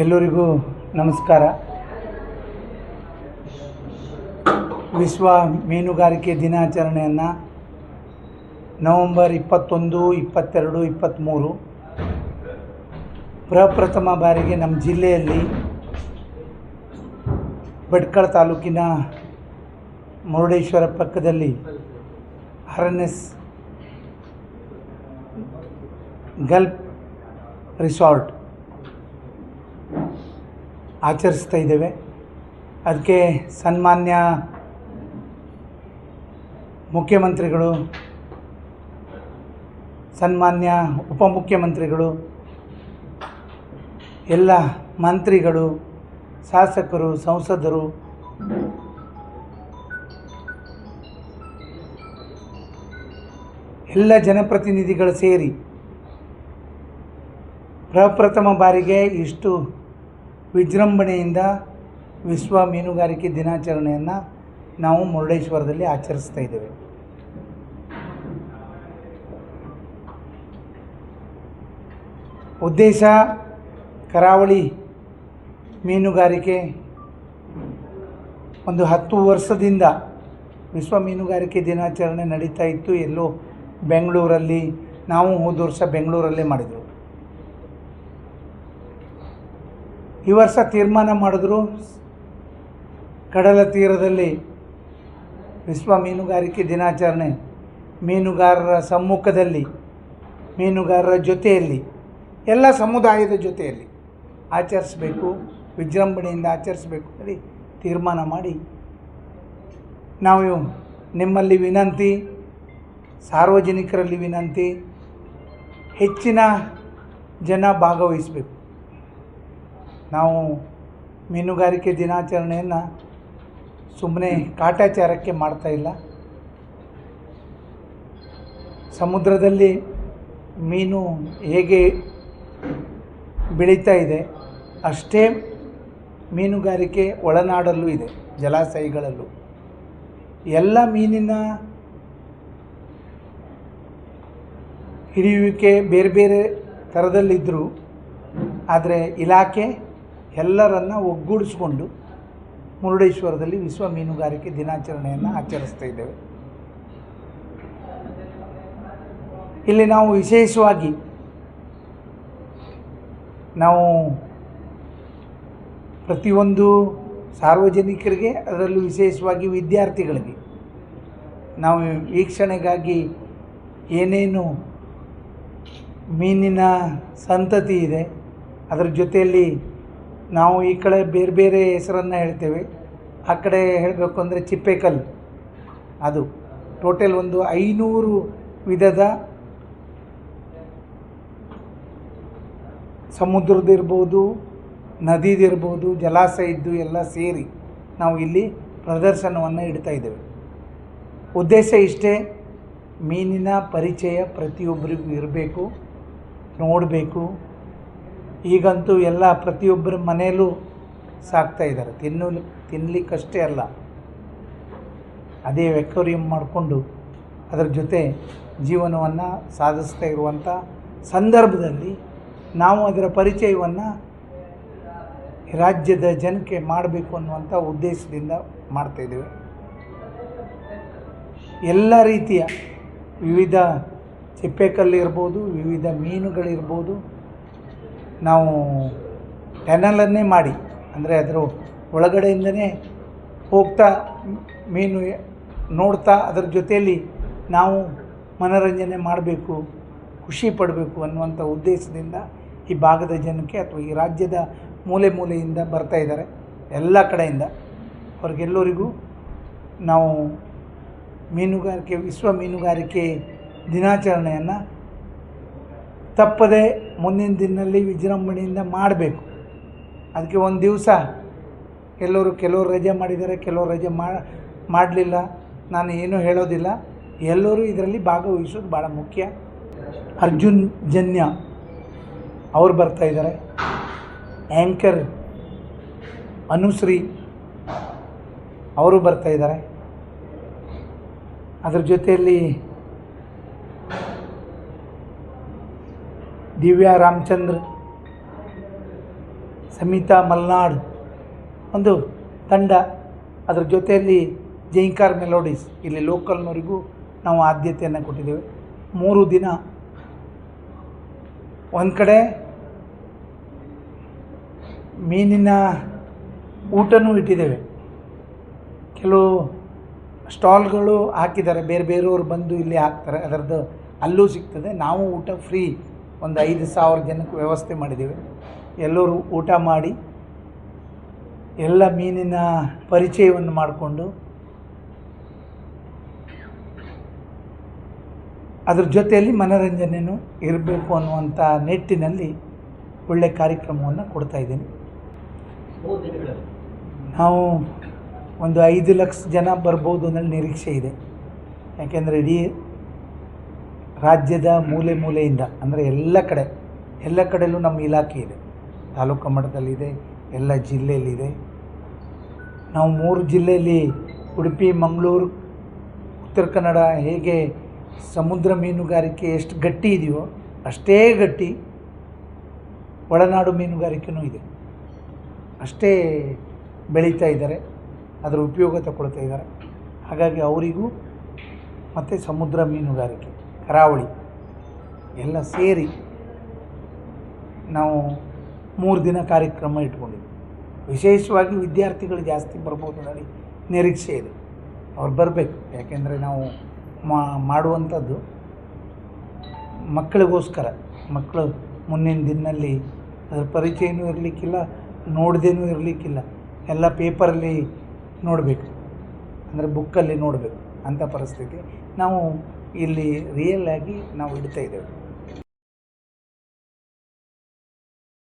ಎಲ್ಲರಿಗೂ ನಮಸ್ಕಾರ. ವಿಶ್ವ ಮೀನುಗಾರಿಕೆ ದಿನಾಚರಣೆಯನ್ನು ನವಂಬರ್ ಇಪ್ಪತ್ತೊಂದು, ಇಪ್ಪತ್ತೆರಡು ಇಪ್ಪತ್ತ್ಮೂರು ಪ್ರಪ್ರಥಮ ಬಾರಿಗೆ ನಮ್ಮ ಜಿಲ್ಲೆಯಲ್ಲಿ ಭಟ್ಕಳ ತಾಲೂಕಿನ ಮುರುಡೇಶ್ವರ ಪಕ್ಕದಲ್ಲಿ R N S gulf resort ಆಚರಿಸ್ತಾ ಇದ್ದೇವೆ. ಅದಕ್ಕೆ ಸನ್ಮಾನ್ಯ ಮುಖ್ಯಮಂತ್ರಿಗಳು, ಸನ್ಮಾನ್ಯ ಉಪಮುಖ್ಯಮಂತ್ರಿಗಳು, ಎಲ್ಲ ಮಂತ್ರಿಗಳು, ಶಾಸಕರು, ಸಂಸದರು, ಎಲ್ಲ ಜನಪ್ರತಿನಿಧಿಗಳು ಸೇರಿ ಪ್ರಪ್ರಥಮ ಬಾರಿಗೆ ಇಷ್ಟು ವಿಜೃಂಭಣೆಯಿಂದ ವಿಶ್ವ ಮೀನುಗಾರಿಕೆ ದಿನಾಚರಣೆಯನ್ನು ನಾವು ಮುರುಡೇಶ್ವರದಲ್ಲಿ ಆಚರಿಸ್ತಾ ಇದ್ದೇವೆ. ಉದ್ದೇಶ ಕರಾವಳಿ ಮೀನುಗಾರಿಕೆ. ಒಂದು ಹತ್ತು ವರ್ಷದಿಂದ ವಿಶ್ವ ಮೀನುಗಾರಿಕೆ ದಿನಾಚರಣೆ ನಡೀತಾ ಇತ್ತು. ಎಲ್ಲೋ ಬೆಂಗಳೂರಲ್ಲಿ, ನಾವು ಹೋದ ವರ್ಷ ಬೆಂಗಳೂರಲ್ಲೇ ಮಾಡಿದರು. ಈ ವರ್ಷ ತೀರ್ಮಾನ ಮಾಡಿದ್ರು. ಕಡಲ ತೀರದಲ್ಲಿ ವಿಶ್ವ ಮೀನುಗಾರಿಕೆ ದಿನಾಚರಣೆ. ಮೀನುಗಾರರ ಸಮ್ಮುಖದಲ್ಲಿ, ಮೀನುಗಾರರ ಜೊತೆಯಲ್ಲಿ, ಎಲ್ಲ ಸಮುದಾಯದ ಜೊತೆಯಲ್ಲಿ ಆಚರಿಸಬೇಕು, ವಿಜೃಂಭಣೆಯಿಂದ ಆಚರಿಸಬೇಕು ಹೇಳಿ ತೀರ್ಮಾನ ಮಾಡಿ. ನಾವು ನಿಮ್ಮಲ್ಲಿ ವಿನಂತಿ, ಸಾರ್ವಜನಿಕರಲ್ಲಿ ವಿನಂತಿ, ಹೆಚ್ಚಿನ ಜನ ಭಾಗವಹಿಸಬೇಕು. ನಾವು ಮೀನುಗಾರಿಕೆ ದಿನಾಚರಣೆಯನ್ನು ಸುಮ್ಮನೆ ಕಾಟಾಚಾರಕ್ಕೆ ಮಾಡ್ತಾ ಇಲ್ಲ. ಸಮುದ್ರದಲ್ಲಿ ಮೀನು ಹೇಗೆ ಬೆಳೀತಾ ಇದೆ ಅಷ್ಟೇ ಮೀನುಗಾರಿಕೆ ಒಳನಾಡಲ್ಲೂ ಇದೆ, ಜಲಾಶಯಗಳಲ್ಲೂ. ಎಲ್ಲ ಮೀನಿನ ಹಿಡಿಯುವಿಕೆ ಬೇರೆ ಬೇರೆ ಥರದಲ್ಲಿದ್ದರೂ ಆದರೆ ಇಲಾಖೆ ಎಲ್ಲರನ್ನು ಒಗ್ಗೂಡಿಸ್ಕೊಂಡು ಮುರುಡೇಶ್ವರದಲ್ಲಿ ವಿಶ್ವ ಮೀನುಗಾರಿಕೆ ದಿನಾಚರಣೆಯನ್ನು ಆಚರಿಸ್ತಾ ಇದ್ದೇವೆ. ಇಲ್ಲಿ ನಾವು ವಿಶೇಷವಾಗಿ ನಾವು ಪ್ರತಿಯೊಂದು ಸಾರ್ವಜನಿಕರಿಗೆ, ಅದರಲ್ಲೂ ವಿಶೇಷವಾಗಿ ವಿದ್ಯಾರ್ಥಿಗಳಿಗೆ ನಾವು ವೀಕ್ಷಣೆಗಾಗಿ ಏನೇನು ಮೀನಿನ ಸಂತತಿ ಇದೆ, ಅದರ ಜೊತೆಯಲ್ಲಿ ನಾವು ಈ ಕಡೆ ಬೇರೆ ಬೇರೆ ಹೆಸರನ್ನು ಹೇಳ್ತೇವೆ. ಆ ಕಡೆ ಹೇಳಬೇಕು ಅಂದರೆ ಚಿಪ್ಪೇಕಲ್ ಅದು ಟೋಟಲ್ ಒಂದು ಐನೂರು ವಿಧದ ಸಮುದ್ರದಿರ್ಬೋದು ನದಿದಿರ್ಬೋದು, ಜಲಾಶಯದ್ದು ಎಲ್ಲ ಸೇರಿ ನಾವು ಇಲ್ಲಿ ಪ್ರದರ್ಶನವನ್ನು ಇಡ್ತಾ ಇದ್ದೇವೆ. ಉದ್ದೇಶ ಇಷ್ಟೇ, ಮೀನಿನ ಪರಿಚಯ ಪ್ರತಿಯೊಬ್ಬರಿಗೂ ಇರಬೇಕು, ನೋಡಬೇಕು. ಈಗಂತೂ ಎಲ್ಲ ಪ್ರತಿಯೊಬ್ಬರ ಮನೆಯಲ್ಲೂ ಸಾಕ್ತಾ ಇದ್ದಾರೆ. ತಿನ್ನು ತಿನ್ನಲಿಕ್ಕಷ್ಟೇ ಅಲ್ಲ. ಅದೇ ವೆಕ್ಟೋರಿಯಂ ಮಾಡಿಕೊಂಡು ಅದರ ಜೊತೆ ಜೀವನವನ್ನು ಸಾಧಿಸ್ತಾ ಇರುವಂಥ ಸಂದರ್ಭದಲ್ಲಿ ನಾವು ಅದರ ಪರಿಚಯವನ್ನು ರಾಜ್ಯದ ಜನಕ್ಕೆ ಮಾಡಬೇಕು ಅನ್ನುವಂಥ ಉದ್ದೇಶದಿಂದ ಮಾಡ್ತಾಯಿದ್ದೇವೆ ಎಲ್ಲ ರೀತಿಯ ವಿವಿಧ ಚಿಪ್ಪೆಕಲ್ಲಿರ್ಬೋದು ವಿವಿಧ ಮೀನುಗಳಿರ್ಬೋದು ನಾವು ಟೆನಲನ್ನೇ ಮಾಡಿ, ಅಂದರೆ ಅದರ ಒಳಗಡೆಯಿಂದನೇ ಹೋಗ್ತಾ, ಮೀನು ನೋಡ್ತಾ, ಅದರ ಜೊತೆಯಲ್ಲಿ ನಾವು ಮನೋರಂಜನೆ ಮಾಡಬೇಕು, ಖುಷಿ ಪಡಬೇಕು ಅನ್ನುವಂಥ ಉದ್ದೇಶದಿಂದ ಈ ಭಾಗದ ಜನಕ್ಕೆ ಅಥವಾ ಈ ರಾಜ್ಯದ ಮೂಲೆ ಮೂಲೆಯಿಂದ ಬರ್ತಾ ಇದ್ದಾರೆ, ಎಲ್ಲ ಕಡೆಯಿಂದ. ಅವ್ರಿಗೆಲ್ಲರಿಗೂ ನಾವು ಮೀನುಗಾರಿಕೆ, ವಿಶ್ವ ಮೀನುಗಾರಿಕೆ ದಿನಾಚರಣೆಯನ್ನು ತಪ್ಪದೆ ಮುಂದಿನ ದಿನದಲ್ಲಿ ವಿಜೃಂಭಣೆಯಿಂದ ಮಾಡಬೇಕು. ಅದಕ್ಕೆ ಒಂದು ದಿವಸ ಎಲ್ಲರೂ ಕೆಲವರು ರಜೆ ಮಾಡಿದ್ದಾರೆ, ಕೆಲವರು ರಜೆ ಮಾಡಲಿಲ್ಲ. ನಾನು ಏನೂ ಹೇಳೋದಿಲ್ಲ. ಎಲ್ಲರೂ ಇದರಲ್ಲಿ ಭಾಗವಹಿಸೋದು ಭಾಳ ಮುಖ್ಯ. ಅರ್ಜುನ್ ಜನ್ಯ ಅವ್ರು ಬರ್ತಾ ಇದ್ದಾರೆ. ಆ್ಯಂಕರ್ ಅನುಶ್ರೀ ಅವರು ಬರ್ತಾ ಇದ್ದಾರೆ. ಅದ್ರ ಜೊತೆಯಲ್ಲಿ ದಿವ್ಯಾ ರಾಮಚಂದ್ರ, ಸಮಿತಾ ಮಲ್ನಾಡ್, ಒಂದು ತಂಡ. ಅದರ ಜೊತೆಯಲ್ಲಿ ಜೈಂಕಾರ್ ಮೆಲೋಡೀಸ್. ಇಲ್ಲಿ ಲೋಕಲ್ನವರಿಗೂ ನಾವು ಆದ್ಯತೆಯನ್ನು ಕೊಟ್ಟಿದ್ದೇವೆ. ಮೂರು ದಿನ ಒಂದು ಕಡೆ ಮೀನಿನ ಊಟನೂ ಇಟ್ಟಿದ್ದೇವೆ. ಕೆಲವು ಸ್ಟಾಲ್ಗಳು ಹಾಕಿದ್ದಾರೆ. ಬೇರೆ ಬೇರೆಯವರು ಬಂದು ಇಲ್ಲಿ ಹಾಕ್ತಾರೆ. ಅದರದ್ದು ಅಲ್ಲೂ ಸಿಗ್ತದೆ. ನಾವು ಊಟ ಫ್ರೀ ಒಂದು ಐದು ಸಾವಿರ ಜನಕ್ಕೆ ವ್ಯವಸ್ಥೆ ಮಾಡಿದ್ದೇವೆ. ಎಲ್ಲರೂ ಊಟ ಮಾಡಿ, ಎಲ್ಲ ಮೀನಿನ ಪರಿಚಯವನ್ನು ಮಾಡಿಕೊಂಡು, ಅದ್ರ ಜೊತೆಯಲ್ಲಿ ಮನೋರಂಜನೆಯೂ ಇರಬೇಕು ಅನ್ನುವಂಥ ನಿಟ್ಟಿನಲ್ಲಿ ಒಳ್ಳೆಯ ಕಾರ್ಯಕ್ರಮವನ್ನು ಮೂರು ದಿನಗಳಲ್ಲಿ ನಾವು ಒಂದು ಐದು ಲಕ್ಷ ಜನ ಬರ್ಬೋದು ಅನ್ನೋ ನಿರೀಕ್ಷೆ ಇದೆ. ಯಾಕೆಂದರೆ ಇಡೀ ರಾಜ್ಯದ ಮೂಲೆ ಮೂಲೆಯಿಂದ, ಅಂದರೆ ಎಲ್ಲ ಕಡೆ, ಎಲ್ಲ ಕಡೆಯಲ್ಲೂ ನಮ್ಮ ಇಲಾಖೆ ಇದೆ. ತಾಲೂಕು ಮಟ್ಟದಲ್ಲಿದೆ, ಎಲ್ಲ ಜಿಲ್ಲೆಯಲ್ಲಿದೆ. ನಾವು ಮೂರು ಜಿಲ್ಲೆಯಲ್ಲಿ, ಉಡುಪಿ, ಮಂಗಳೂರು, ಉತ್ತರ ಕನ್ನಡ ಹೇಗೆ ಸಮುದ್ರ ಮೀನುಗಾರಿಕೆ ಎಷ್ಟು ಗಟ್ಟಿ ಇದೆಯೋ ಅಷ್ಟೇ ಗಟ್ಟಿ ಒಳನಾಡು ಮೀನುಗಾರಿಕೆಯೂ ಇದೆ. ಅಷ್ಟೇ ಬೆಳೀತಾ ಇದ್ದಾರೆ, ಅದರ ಉಪಯೋಗ ತಗೊಳ್ತಾ ಇದ್ದಾರೆ. ಹಾಗಾಗಿ ಅವರಿಗೂ ಮತ್ತು ಸಮುದ್ರ ಮೀನುಗಾರಿಕೆ. ಕರಾವಳಿ ಎಲ್ಲ ಸೇರಿ ನಾವು ಮೂರು ದಿನ ಕಾರ್ಯಕ್ರಮ ಇಟ್ಕೊಂಡಿದ್ವಿ. ವಿಶೇಷವಾಗಿ ವಿದ್ಯಾರ್ಥಿಗಳು ಜಾಸ್ತಿ ಬರ್ಬೋದು ಅನ್ನೋದು ನಿರೀಕ್ಷೆ ಇದೆ. ಅವ್ರು ಬರಬೇಕು. ಯಾಕೆಂದರೆ ನಾವು ಮಾಡುವಂಥದ್ದು ಮಕ್ಕಳಿಗೋಸ್ಕರ. ಮಕ್ಕಳು ಮುಂದಿನ ದಿನದಲ್ಲಿ ಅದರ ಪರಿಚಯನೂ ಇರಲಿಕ್ಕಿಲ್ಲ, ನೋಡ್ದೇನೂ ಇರಲಿಕ್ಕಿಲ್ಲ. ಎಲ್ಲ ಪೇಪರಲ್ಲಿ ನೋಡಬೇಕು. ಅಂದರೆ ಬುಕ್ಕಲ್ಲಿ ನೋಡಬೇಕು. ಅಂಥ ಪರಿಸ್ಥಿತಿ. ನಾವು ಇಲ್ಲಿ ರಿಯಲ್ ಆಗಿ ನಾವು ಇಡ್ತಾ ಇದ್ದೇವೆ.